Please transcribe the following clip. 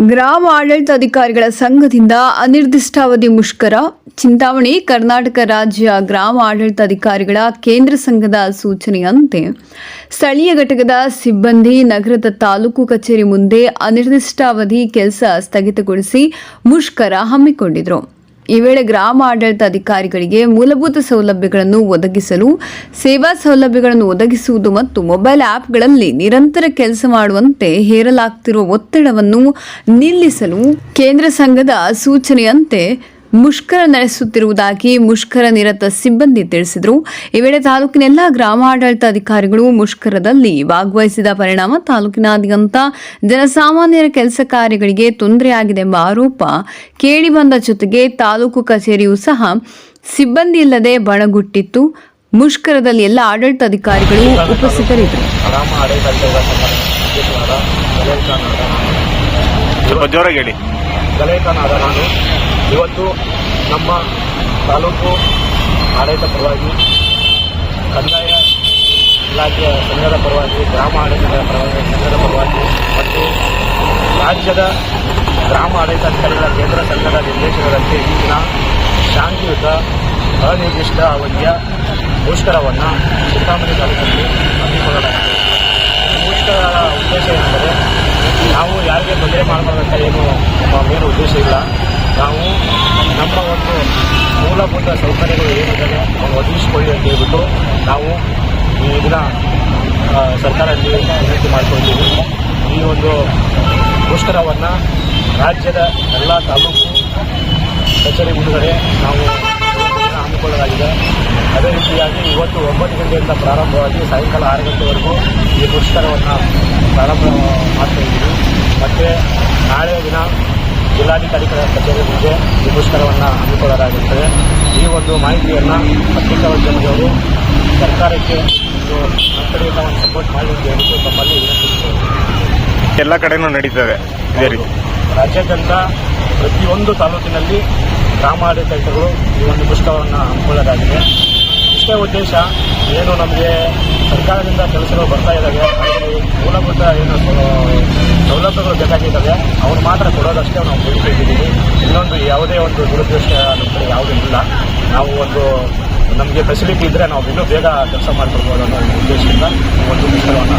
ಗ್ರಾಮ ಆಡಳಿತಾಧಿಕಾರಿಗಳ ಸಂಘದಿಂದ ಅನಿರ್ದಿಷ್ಟಾವಧಿ ಮುಷ್ಕರ, ಚಿಂತಾಮಣಿ ಕರ್ನಾಟಕ ರಾಜ್ಯ ಗ್ರಾಮ ಆಡಳಿತಾಧಿಕಾರಿಗಳ ಕೇಂದ್ರ ಸಂಘದ ಸೂಚನೆಯಂತೆ. ಸ್ಥಳೀಯ ಘಟಕದ ಸಿಬ್ಬಂದಿ, ನಗರದ ತಾಲೂಕು ಕಚೇರಿ ಮುಂದೆ ಅನಿರ್ದಿಷ್ಟಾವಧಿ ಕೆಲಸ ಸ್ಥಗಿತಗೊಳಿಸಿ ಮುಷ್ಕರ ಹಮ್ಮಿಕೊಂಡಿದ್ರು. ಈ ವೇಳೆ ಗ್ರಾಮ ಆಡಳಿತ ಅಧಿಕಾರಿಗಳಿಗೆ ಮೂಲಭೂತ ಸೌಲಭ್ಯಗಳನ್ನು ಒದಗಿಸಲು, ಸೇವಾ ಸೌಲಭ್ಯಗಳನ್ನು ಒದಗಿಸುವುದು ಮತ್ತು ಮೊಬೈಲ್ ಆ್ಯಪ್ಗಳಲ್ಲಿ ನಿರಂತರ ಕೆಲಸ ಮಾಡುವಂತೆ ಹೇರಲಾಗ್ತಿರುವ ಒತ್ತಡವನ್ನು ನಿಲ್ಲಿಸಲು ಕೇಂದ್ರ ಸಂಘದ ಸೂಚನೆಯಂತೆ ಮುಷ್ಕರ ನಡೆಸುತ್ತಿರುವುದಾಗಿ ಮುಷ್ಕರ ನಿರತ ಸಿಬ್ಬಂದಿ ತಿಳಿಸಿದರು. ಈ ವೇಳೆ ತಾಲೂಕಿನ ಎಲ್ಲ ಗ್ರಾಮಾಡಳಿತಾಧಿಕಾರಿಗಳು ಮುಷ್ಕರದಲ್ಲಿ ಭಾಗವಹಿಸಿದ ಪರಿಣಾಮ ತಾಲೂಕಿನಾದ್ಯಂತ ಜನಸಾಮಾನ್ಯರ ಕೆಲಸ ಕಾರ್ಯಗಳಿಗೆ ತೊಂದರೆಯಾಗಿದೆ ಎಂಬ ಆರೋಪ ಕೇಳಿಬಂದ ಜೊತೆಗೆ ತಾಲೂಕು ಕಚೇರಿಯೂ ಸಹ ಸಿಬ್ಬಂದಿ ಇಲ್ಲದೆ ಬಣಗುಟ್ಟಿತ್ತು. ಮುಷ್ಕರದಲ್ಲಿ ಎಲ್ಲ ಆಡಳಿತಾಧಿಕಾರಿಗಳು ಉಪಸ್ಥಿತರಿದ್ದರು. ಇವತ್ತು ನಮ್ಮ ತಾಲೂಕು ಆಡಳಿತ ಪರವಾಗಿ, ಕಂದಾಯ ಇಲಾಖೆಯ ಸಂಘದ ಪರವಾಗಿ, ಗ್ರಾಮ ಆಡಳಿತದ ಪರವಾಗಿ, ಸಂಘದ ಪರವಾಗಿ ಮತ್ತು ರಾಜ್ಯದ ಗ್ರಾಮ ಆಡಳಿತಾಧಿಕಾರಿಗಳ ಕೇಂದ್ರ ಸಂಘದ ನಿರ್ದೇಶನದಂತೆ ಈ ದಿನ ಶಾಂತಿಯುತ, ಅನಿರ್ದಿಷ್ಟ ಅವಧಿಯ ಮುಷ್ಕರವನ್ನು ಚಿಂತಾಮಣಿ ತಾಲೂಕಿನಲ್ಲಿ ಹಮ್ಮಿಕೊಳ್ಳಲಾಗಿದೆ. ಈ ಮುಷ್ಕರದ ಉದ್ದೇಶ ಏನೆಂದರೆ, ನಾವು ಯಾರಿಗೆ ತೊಂದರೆ ಮಾಡಬಾರ್ದಂತ ಏನು ನಮ್ಮ ಮೇಲೆ ಉದ್ದೇಶ ಇಲ್ಲ. ನಾವು ನಮ್ಮ ಒಂದು ಮೂಲಭೂತ ಸೌಕರ್ಯಗಳು ಏನಿದೆ ಅವನ್ನು ಒದಗಿಸಿಕೊಳ್ಳಿ ಅಂತ ಹೇಳ್ಬಿಟ್ಟು ನಾವು ಈ ದಿನ ಸರ್ಕಾರಕ್ಕೆ ವಿನಂತಿ ಮಾಡಿಕೊಂಡಿದ್ದೀವಿ. ಈ ಒಂದು ಮುಷ್ಕರವನ್ನು ರಾಜ್ಯದ ಎಲ್ಲ ತಾಲೂಕು ಕಚೇರಿ ಮುಂದುಗಡೆ ನಾವು ಹಮ್ಮಿಕೊಳ್ಳಲಾಗಿದೆ. ಅದೇ ರೀತಿಯಾಗಿ ಇವತ್ತು ಒಂಬತ್ತು ಗಂಟೆಯಿಂದ ಪ್ರಾರಂಭವಾಗಿ ಸಾಯಂಕಾಲ ಆರು ಗಂಟೆವರೆಗೂ ಈ ಮುಷ್ಕರವನ್ನು ಪ್ರಾರಂಭ ಮಾಡ್ತಾ ಇದ್ದೀವಿ. ಮತ್ತು ನಾಳೆ ದಿನ ಜಿಲ್ಲಾಧಿಕಾರಿಗಳ ಕಚೇರಿಗಳಿಗೆ ಈ ಪುಷ್ಕರವನ್ನು ಹಮ್ಮಿಕೊಳ್ಳಲಾಗುತ್ತದೆ. ಈ ಒಂದು ಮಾಹಿತಿಯನ್ನು ಪತ್ರಿಕೋದ್ಯಮದವರು ಸರ್ಕಾರಕ್ಕೆ ಒಂದು ಕಡೆಯಿಂದ ಒಂದು ಸಪೋರ್ಟ್ ಮಾಡಿ ಅಂತ ಹೇಳಿದ್ದು ತಮ್ಮಲ್ಲಿ ಎಲ್ಲ ಕಡೆಯೂ ನಡೀತದೆ ಇದೇ ರೀತಿ. ರಾಜ್ಯಾದ್ಯಂತ ಪ್ರತಿಯೊಂದು ತಾಲೂಕಿನಲ್ಲಿ ಗ್ರಾಮಾಡಳಿತಗಳು ಈ ಒಂದು ಪುಷ್ಕರವನ್ನು ಹಮ್ಮಿಕೊಳ್ಳಲಾಗಿದೆ. ಇಷ್ಟೇ ಉದ್ದೇಶ ಏನು ನಮಗೆ ಸರ್ಕಾರದಿಂದ ಕೆಲಸಗಳು ಬರ್ತಾ ಇದ್ದಾವೆ ಮೂಲಭೂತ ಏನು ಸೌಲಭ್ಯಗಳು ಬೇಕಾಗಿದ್ದಾವೆ ಅವ್ರು ಮಾತ್ರ ಕೊಡೋದಷ್ಟೇ ನಾವು ಬೇಡಿಕೊಂಡಿದ್ದೀವಿ ಇನ್ನೊಂದು ಯಾವುದೇ ಒಂದು ದುರುದ್ದೇಶ ನಮ್ಮ ಕಡೆ ಯಾವುದೂ ಇಲ್ಲ. ನಾವು ಒಂದು ನಮಗೆ ಫೆಸಿಲಿಟಿ ಇದ್ದರೆ ನಾವು ಇನ್ನೂ ಬೇಗ ಕೆಲಸ ಮಾಡ್ಕೊಳ್ಬೋದು ಅನ್ನೋ ಉದ್ದೇಶದಿಂದ ಒಂದು ಮುಷ್ಕರವನ್ನು